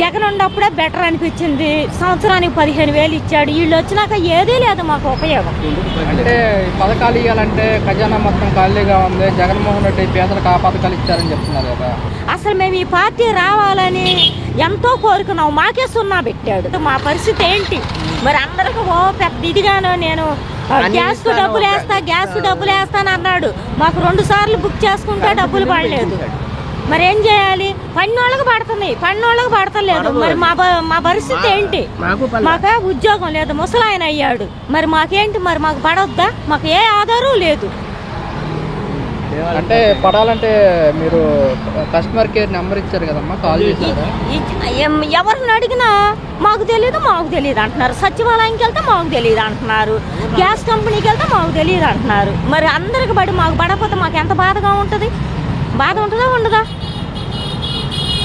జగన్ ఉన్నప్పుడే బెటర్ అనిపించింది. సంవత్సరానికి పదిహేను వేలు ఇచ్చాడు. వీళ్ళు వచ్చినాక ఏదీ లేదు మాకు ఉపయోగం. అంటే పథకాలు ఇవ్వాలంటే ఖజానా మొత్తం ఖాళీగా ఉంది. జగన్మోహన్ రెడ్డి పేదలకు ఆ పథకాలు ఇచ్చారని చెప్తున్నారు కదా. అసలు మేము ఈ పార్టీ రావాలని ఎంతో కోరుకున్నాం. మాకే సున్నా పెట్టాడు. మా పరిస్థితి ఏంటి? మరి అందరికి ఓ పెద్ద ఇదిగాను నేను. గ్యాస్కు డబ్బులు వేస్తా గ్యాస్కు డబ్బులు వేస్తాను అన్నాడు. మాకు రెండు సార్లు బుక్ చేసుకుంటే డబ్బులు పడలేదు. మరి ఏం చేయాలి? పన్నోళ్ళకి పడుతున్నాయి పన్నోళ్ళకి పడతలేదు. మరి మా మా పరిస్థితి ఏంటి? మాకు ఉద్యోగం లేదు. ముసలాయన అయ్యాడు. మరి మాకేంటి? మరి మాకు పడొద్దా? మాకు ఏ ఆధారం లేదు. అంటే పడాలంటే మీరు కస్టమర్ కేర్ నెంబర్ ఇచ్చారు కదమ్మా? కాల్ చేశారా? ఎవరిని అడిగినా మాకు తెలియదు మాకు తెలియదు అంటున్నారు. సచివాలయంకి వెళ్తే మాకు తెలియదు అంటున్నారు. గ్యాస్ కంపెనీకి వెళ్తే మాకు తెలియదు అంటున్నారు. మరి అందరికి పడి మాకు పడకపోతే మాకు ఎంత బాధగా ఉంటుంది? బాధ ఉంటుందా? ఉండదా?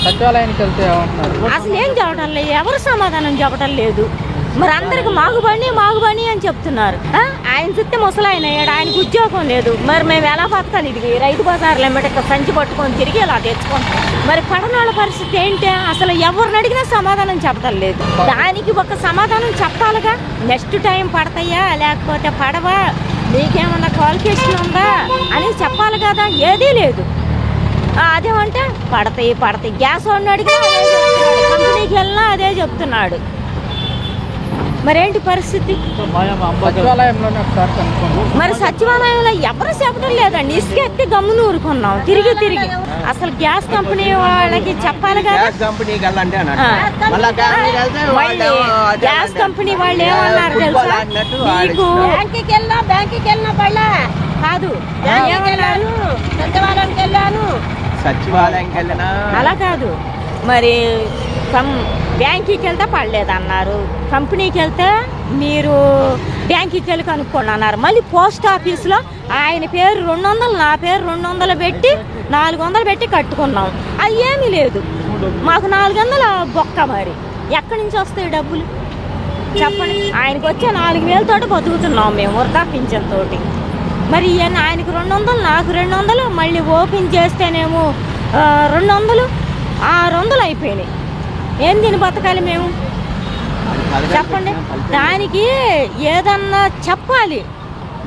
సచివాలయానికి వెళ్తే ఏమంటున్నారు? అసలు ఏం చెప్పడం లేదు. ఎవరు సమాధానం చెప్పడం లేదు. మరి అందరికి మాగుబడి మాగుబడి అని చెప్తున్నారు. ఆయన చుట్టూ ముసలాయన అయ్యాడు. ఆయనకు ఉద్యోగం లేదు. మరి మేము ఎలా బతకాలి? ఇది రైతు బజార్లు ఎమ్మటి సంచి పట్టుకొని తిరిగి ఇలా తెచ్చుకుంటాం. మరి పడనాళ్ళ పరిస్థితి ఏంటి? అసలు ఎవరిని అడిగినా సమాధానం చెప్పడం లేదు. దానికి ఒక సమాధానం చెప్పాలిగా? నెక్స్ట్ టైం పడతాయా? లేకపోతే పడవా? నీకేమన్నా క్వాలిఫికేషన్ ఉందా? అని చెప్పాలి కదా. ఏదీ లేదు. అదేమంటే పడతాయి పడతాయి. గ్యాస్ వాడిని అడిగినా అదే చెప్తున్నాడు. కంపెనీకి వెళ్ళినా అదే చెప్తున్నాడు. మరేంటి పరిస్థితి? మరి సచివాలయంలో ఎవరు చెప్పడం లేదండి. ఇసుక ఎత్తి గమ్మును ఊరుకున్నాం. తిరిగి తిరిగి. అసలు గ్యాస్ కంపెనీ వాళ్ళకి చెప్పాలి కదా? గ్యాస్. కంపెనీ వాళ్ళు ఏమన్నారు తెలుసా? ఫుట్బాల్ ఆడినట్టు మీకు ఆడిస్తున్నారు. బ్యాంకుకి వెళ్ళినా బ్యాంకుకి వెళ్ళినా పడలే కాదు. సచివాలయానికి వెళ్ళాను. సచివాలయంకి వెళ్ళినా అలా కాదు. మరి కం బ్యాంకీకి వెళ్తే పడలేదు అన్నారు కంపెనీకి వెళ్తే మీరు బ్యాంకీకి వెళ్ళి కనుక్కోండి అన్నారు మళ్ళీ పోస్ట్ ఆఫీస్లో ఆయన పేరు రెండు వందలు నా పేరు రెండు వందలు పెట్టి నాలుగు వందలు పెట్టి కట్టుకున్నాం. అది ఏమీ లేదు. మాకు నాలుగు వందల బొక్క మరి. ఎక్కడి నుంచి వస్తాయి డబ్బులు? చెప్పండి. ఆయనకు వచ్చే నాలుగు వేలతోటి బతుకుతున్నాం మేము వృధా పింఛన్ తోటి. మరి ఈయన ఆయనకు రెండు వందలు నాకు రెండు వందలు మళ్ళీ ఓపెన్ చేస్తేనేమో రెండు వందలు. ఆరు వందలు అయిపోయినాయి. ఏం దీని బతకాలి మేము? చెప్పండి. దానికి ఏదన్నా చెప్పాలి.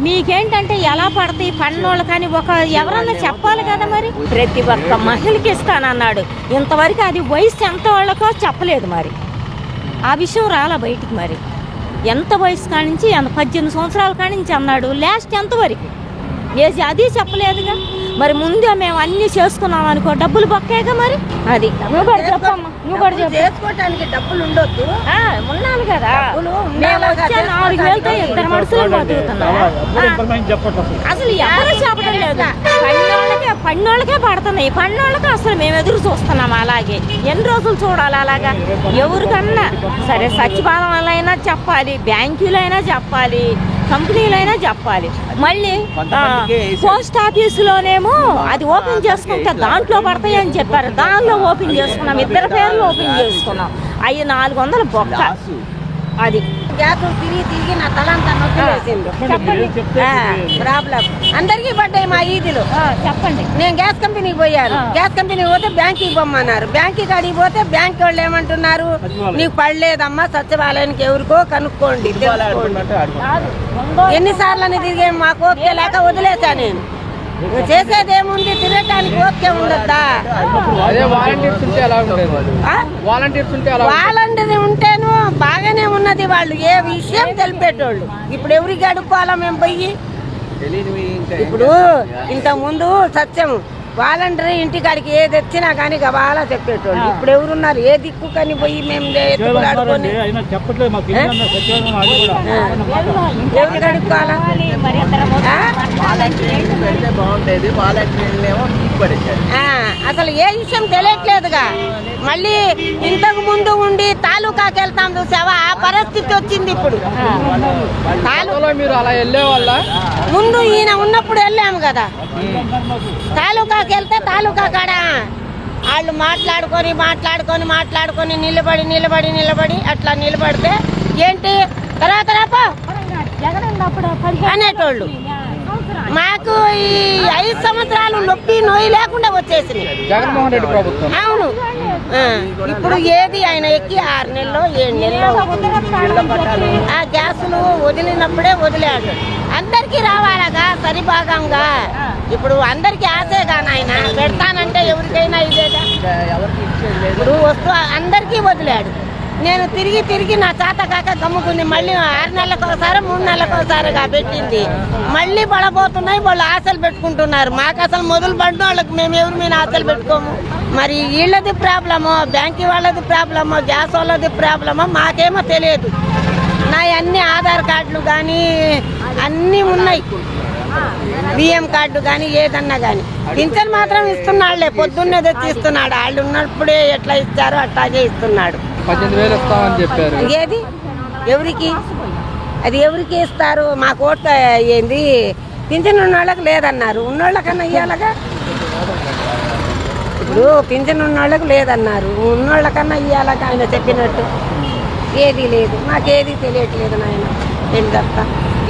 మీకేంటంటే ఎలా పడతాయి పన్నోళ్ళు కానీ ఒక ఎవరన్నా చెప్పాలి కదా మరి? ప్రతి ఒక్క మహిళకి ఇస్తానన్నాడు. ఇంతవరకు అది వయసు ఎంత వాళ్ళకో చెప్పలేదు మరి. ఆ విషయం రాలా బయటికి మరి. ఎంత వయసు కానించి ఎంత పద్దెనిమిది సంవత్సరాల కానించి అన్నాడు. లాస్ట్ ఎంత వరకు? ఏసి అది చెప్పలేదుగా. మరి ముందే మేము అన్ని చేసుకున్నాం అనుకో డబ్బులు బొక్కేగా మరి? అది. నువ్వు కూడా చెప్పమ్మా. నువ్వు కూడా చెప్పు. డబ్బులు ఉండొద్దు. ఉన్నాను కదా. డబ్బులు మేము వచ్చే నాలుగు వేలతో ఇద్దరు మనుషులు బతుకుతున్నాం. అసలు ఎవరు చెప్పడం లేదు పన్నోళ్ళకే పడుతున్నాయి. పన్నోళ్ళకే అసలు మేము ఎదురు చూస్తున్నాం అలాగే. ఎన్ని రోజులు చూడాలి అలాగా? ఎవరికన్నా సరే సచివాలయంలో చెప్పాలి బ్యాంకులైనా చెప్పాలి కంపెనీలైనా చెప్పాలి. మళ్ళీ పోస్ట్ ఆఫీసులోనేమో అది ఓపెన్ చేసుకుంటే దాంట్లో పడతాయి అని చెప్పారు. దానిలో ఓపెన్ చేసుకున్నాం. ఇద్దరు పేర్లు ఓపెన్ చేసుకున్నాం. అవి నాలుగు వందల బొక్క. అది. గ్యాస్ తిరిగి తిరిగి నా తలంతా నొప్పి వేసింది చెప్పండి ప్రాబ్లం అందరికీ పడ్డాయి మా ఈదిలో. చెప్పండి. నేను గ్యాస్ కంపెనీకి పోయాను. గ్యాస్ కంపెనీకి పోతే బ్యాంకుకి పొమ్మన్నారు. బ్యాంకుకి కాడికి పోతే బ్యాంక్ వాళ్ళు ఏమంటున్నారు? నీకు పడలేదమ్మా సచివాలయానికి ఎవరికో కనుక్కోండి ఎన్నిసార్లు అని తిరిగే మాకు ఓపిక లేక వదిలేసా నేను. చేసేది ఏముంది తిరగటానికి ఓపిక ఉండద్దా? వాలంటీర్స్ ఉంటే బాగానే ఉన్నది వాళ్ళు ఏ విషయం తెలిపేటోళ్ళు. ఇప్పుడు ఎవరికి అడుక్కోవాలా మేము పోయి? ఇప్పుడు చేస్తారు? ఇంత ముందు సత్యం వాలంటరీ ఇంటికాడికి ఏది వచ్చినా కానీ గబాలా చెప్పేటోళ్ళు. ఇప్పుడు ఎవరున్నారు? ఏ దిక్కు కానీ పోయి మేము ఎత్తుకులాడుకొని అయినా చెప్పట్లేదు మాకు ఇల్లు అన్నారు, సచివాలయం అది కూడా. ఎవరికి అడుక్కోవాలా మరి ఇద్దరు ఆ? వాలంటీర్లు పెడితే బాగుండేది వాలంటీర్లు ఏమో పీక్ పడేశారు ఆ, అసలు ఏ విషయం తెలియట్లేదుగా. మళ్ళీ ఇంతకు ముందు ఉండి తాలూకాకి వెళ్తాం చూసావా? ఆ పరిస్థితి వచ్చింది ఇప్పుడు. వెళ్ళే వాళ్ళ? ముందు ఈయన ఉన్నప్పుడు వెళ్ళాము కదా. తాలూకాకి వెళ్తే తాలూకా కాడ? వాళ్ళు మాట్లాడుకొని మాట్లాడుకొని మాట్లాడుకొని నిలబడి నిలబడి నిలబడి అట్లా నిలబడితే ఏంటి? తర్వాత రాపో అనేటోళ్ళు. మాకు ఈ ఐదు సంవత్సరాలు నొప్పి నొయ్యి లేకుండా ప్రభుత్వం. అవును. ఇప్పుడు ఏది ఆయన ఎక్కి ఆరు నెలలో ఏడు నెలలో ఆ గ్యాసులు వదిలినప్పుడే వదిలాడు. అందరికీ రావాలగా సరిభాగంగా. ఇప్పుడు అందరికీ ఆశేగా నాయన పెడతానంటే ఎవరికైనా ఇదేగా? ఇప్పుడు వస్తూ అందరికీ వదిలాడు. నేను తిరిగి తిరిగి నా చేత కాక గమ్ముకుంది మళ్ళీ ఆరు నెలలకు ఒకసారి మూడు నెలలకు ఒకసారిగా పెట్టింది. మళ్ళీ పడబోతున్నాయి వాళ్ళు ఆశలు పెట్టుకుంటున్నారు. మాకు అసలు మొదలు పడిన వాళ్ళకి మేము ఎవరి మీద ఆశలు పెట్టుకోము? మరి వీళ్ళది ప్రాబ్లమో బ్యాంక్ వాళ్ళది ప్రాబ్లమో గ్యాస్ వాళ్ళది ప్రాబ్లమో మాకేమో తెలియదు. నా అన్ని ఆధార్ కార్డులు కానీ అన్నీ ఉన్నాయి. బియ్యం కార్డు కానీ ఏదన్నా కానీ పింఛన్ మాత్రం ఇస్తున్నాడులే పొద్దున్నే తెచ్చి ఇస్తున్నాడు వాళ్ళు ఉన్నప్పుడే ఎట్లా ఇచ్చారో అట్లాగే ఇస్తున్నాడు. ఏది? ఎవరికి? అది ఎవరికి ఇస్తారు? మాకు ఓటు ఏంది? పింఛన్ ఉన్న వాళ్ళకి లేదన్నారు. ఉన్నోళ్ళకన్నా ఇవ్వాలగా ఇప్పుడు పింఛన్ ఉన్న వాళ్ళకి లేదన్నారు. ఉన్నోళ్ళకన్నా ఇవ్వాలగా ఆయన చెప్పినట్టు. ఏది లేదు. మాకేది తెలియట్లేదు నాయన. ఏం చెప్తా?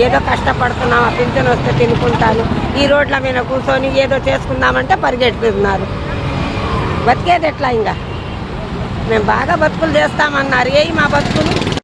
ఏదో కష్టపడుతున్నాం ఆ పింఛన్ వస్తే తినుకుంటాను. ఈ రోడ్ల మీద కూర్చొని ఏదో చేసుకుందామంటే పరిగెట్టుతున్నారు బతికేది ఎట్లా ఇంకా? మేము బాగా బతుకులు చేస్తామన్నారు. ఏ మా బతుకులు?